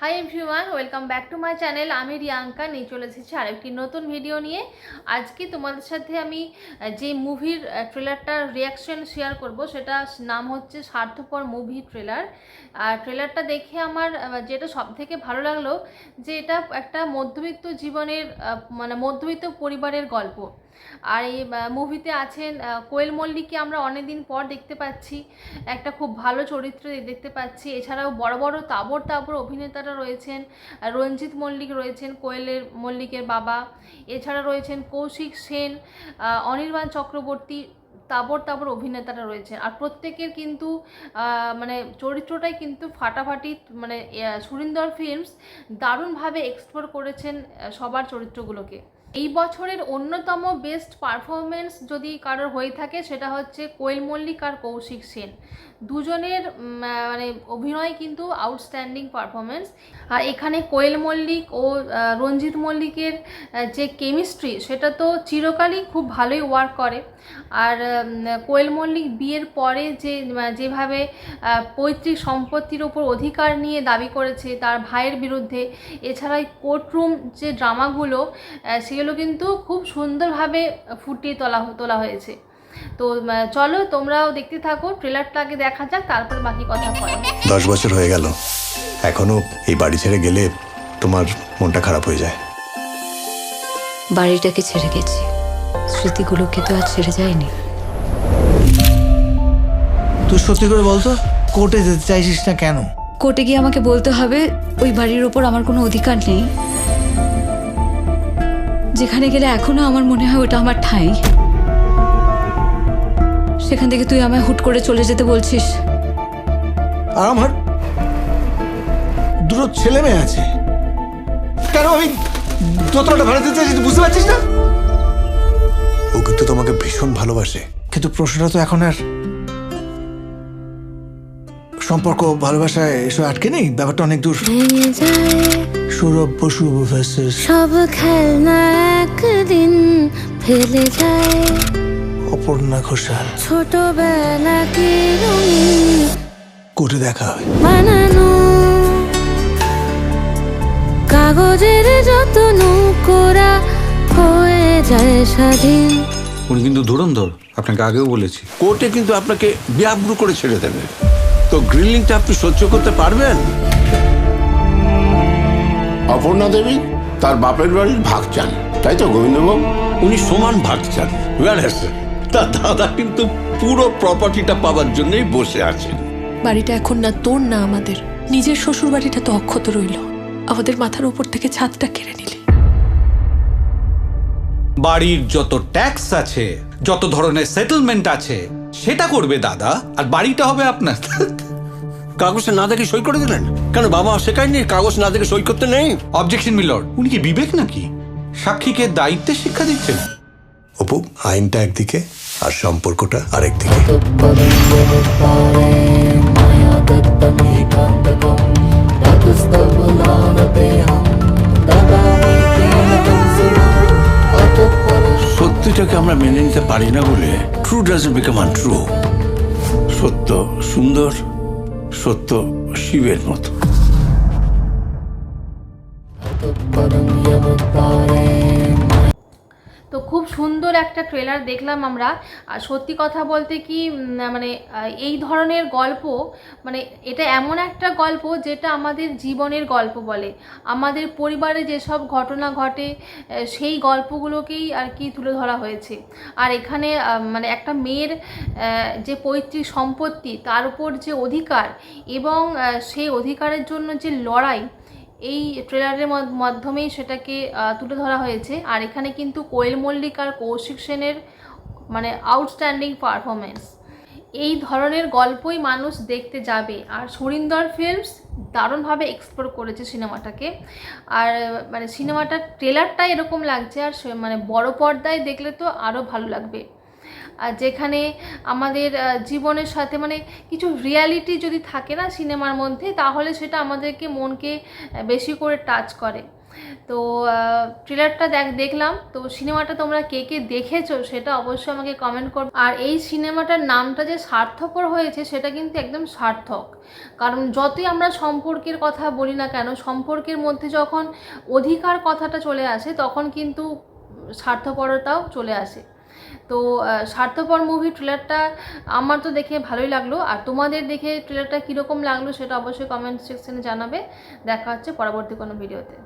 Hi everyone welcome back to my channel আমি রিয়াঙ্কা, নিয়ে চলে এসেছি আরেকটি নতুন ভিডিও নিয়ে। আজকে তোমাদের সাথে আমি যে মুভির ট্রেলারটার রিয়াকশন শেয়ার করব সেটা নাম হচ্ছে স্বার্থপর মুভি ট্রেলার আর ট্রেলারটা দেখে আমার যেটা সব থেকে ভালো লাগল, যে এটা একটা মধ্যবিত্ত জীবনের মানে মধ্যবিত্ত পরিবারের গল্প। আর এই মুভিতে আছেন কোয়েল মল্লিককে আমরা অনেকদিন পর দেখতে পাচ্ছি। একটা খুব ভালো চরিত্র দেখতে পাচ্ছি। এছাড়াও বড় বড় তাবর তাবর অভিনেতারা রয়েছেন রঞ্জিত মল্লিক রয়েছেন, কোয়েলের মল্লিকের বাবা। এছাড়া রয়েছেন কৌশিক সেন অনির্বাণ চক্রবর্তী, তাবর তাবর অভিনেতারা রয়েছেন। আর প্রত্যেকের কিন্তু মানে চরিত্রটাই কিন্তু ফাটাফাটি মানে সুরিন্দর ফিল্মস দারুণভাবে এক্সপ্লোর করেছেন সবার চরিত্রগুলোকে। এই বছরের অন্যতম বেস্ট পারফরমেন্স যদি কারোর হয়ে থাকে সেটা হচ্ছে কোয়েল মল্লিক আর কৌশিক সেন। দুজনের মানে অভিনয় কিন্তু আউটস্ট্যান্ডিং পারফরমেন্স আর এখানে কোয়েল মল্লিক ও রঞ্জিত মল্লিকের যে কেমিস্ট্রি সেটা তো চিরকালই খুব ভালোই ওয়ার্ক করে। আর কোয়েল মল্লিক বিয়ের পরে যে যেভাবে পৈতৃক সম্পত্তির ওপর অধিকার নিয়ে দাবি করেছে তার ভাইয়ের বিরুদ্ধে এছাড়া কোর্টরুম যে ড্রামাগুলো আহ, সেগুলো কিন্তু খুব সুন্দরভাবে ফুটিয়ে তোলা তোলা হয়েছে। তো চলো তোমরাও দেখতে থাকো ট্রেলারটা আগে দেখা যাক তারপর বাকি কথা বলো দশ বছর হয়ে গেল। এখনও এই বাড়ি ছেড়ে গেলে তোমার মনটা খারাপ হয়ে যায়। বাড়িটাকে ছেড়ে গেছি। স্মৃতিগুলোকে তো আর ছেড়ে যায়নি। তুই সত্যি করে বলতো কোর্টে যেতে চাইছিস না কেন? কোর্টে গিয়ে আমাকে বলতে হবে ওই বাড়ির ওপর আমার কোনো অধিকার নেই। যেখানে গেলে এখনও আমার মনে হয় ওটা আমার ঠাঁই। সেখান থেকে তুই আমায় হুট করে চলে যেতে বলছিস। আর আমার দুটো ছেলে মেয়ে আছে। কেন আমি দোতলাটা ভাড়া দিতে চাইছি বুঝতে পারছিস না? ও কিন্তু তোমাকে ভীষণ ভালোবাসে। কিন্তু প্রশ্নটা তো এখন আর সম্পর্ক ভালোবাসায় এসব আটকে নেই? ব্যাপারটা অনেক দূর। সৌরভ বসু সব খেলনা ফেলে যায়। অপর্ণা ঘোষাল। ছোটবেলা কি কোর্টে দেখা হবে। বানানো। কাগজের যত নৌকোরা হয়ে যায় স্বাধীন। উনি কিন্তু ধুরন্ধর আপনাকে আগেও বলেছি। কোর্টে কিন্তু আপনাকে বিয়াব্রু করে ছেড়ে দেবে। তো গ্রিলিংটা আপনি সহ্য করতে পারবেন? অপর্ণা দেবী তার বাপের বাড়ির ভাগ চান তাই তো গোবিন্দবাবু? উনি সমান ভাগ চান তার দাদা কিন্তু পুরো প্রপার্টিটা পাওয়ার জন্যই বসে আছেন বাড়িটা এখন না তোর না আমাদের। নিজের শ্বশুর বাড়িটা তো অক্ষত রইল। আমাদের মাথার উপর থেকে ছাদটা কেড়ে নিলি। বাড়ির যত ট্যাক্স আছে যত ধরনের সেটেলমেন্ট আছে সেটা করবে দাদা আর বাড়িটা হবে আপনার। কাগজে না দেখে সই করে দিলেন? কেন বাবা শেখায়নি কাগজ না দেখে সই করতে নেই? অবজেকশন মিলর্ড উনি কি বিবেক নাকি? সাক্ষীকে দায়িত্বে শিক্ষা দিচ্ছেন। অপু আইনটা একদিকে আর সম্পর্কটা আরেকদিকে। সত্যিটাকে আমরা মেনে নিতে পারি না বলে true doesn't become untrue সত্য সুন্দর সত্য শিবের মতো। তো খুব সুন্দর একটা ট্রেলার দেখলাম আমরা। আর সত্যি কথা বলতে কি মানে এই ধরনের গল্প মানে এটা এমন একটা গল্প যেটা আমাদের জীবনের গল্প বলে। আমাদের পরিবারে যেসব ঘটনা ঘটে সেই গল্পগুলোকেই আর কি তুলে ধরা হয়েছে। আর এখানে মানে একটা মেয়ের যে পৈতৃক সম্পত্তি, তার উপর যে অধিকার এবং সেই অধিকারের জন্য যে লড়াই এই ট্রেলারের মাধ্যমেই সেটাকে তুলে ধরা হয়েছে। আর এখানে কিন্তু কোয়েল মল্লিক আর কৌশিক সেনের মানে আউটস্ট্যান্ডিং পারফরমেন্স এই ধরনের গল্পই মানুষ দেখতে যাবে। আর সুরিন্দর ফিল্মস দারুণভাবে এক্সপ্লোর করেছে সিনেমাটাকে। আর মানে সিনেমাটার ট্রেলারটাই এরকম লাগছে। আর মানে বড় পর্দায় দেখলে তো আরও ভালো লাগবে। যেখানে আমাদের জীবনের সাথে মানে কিছু রিয়ালিটি যদি থাকে না সিনেমার মধ্যে, তাহলে সেটা আমাদেরকে মনকে বেশি করে টাচ করে। তো ট্রেলারটা দেখ, দেখলাম। তো সিনেমাটা তোমরা কে কে দেখেছ সেটা অবশ্যই আমাকে কমেন্ট করো। আর এই সিনেমাটার নামটা যে সার্থকর হয়েছে, সেটা কিন্তু একদম সার্থক। কারণ যতই আমরা সম্পর্কের কথা বলি না কেন, সম্পর্কের মধ্যে যখন অধিকার কথাটা চলে আসে, তখন কিন্তু স্বার্থপরতাও চলে আসে। তো স্বার্থপর মুভি ট্রেলারটা আমার তো দেখে ভালোই লাগল। আর তোমাদের দেখে ট্রেলারটা কীরকম লাগল সেটা অবশ্যই কমেন্ট সেকশানে জানাবে। দেখা হচ্ছে পরবর্তী কোনো ভিডিওতে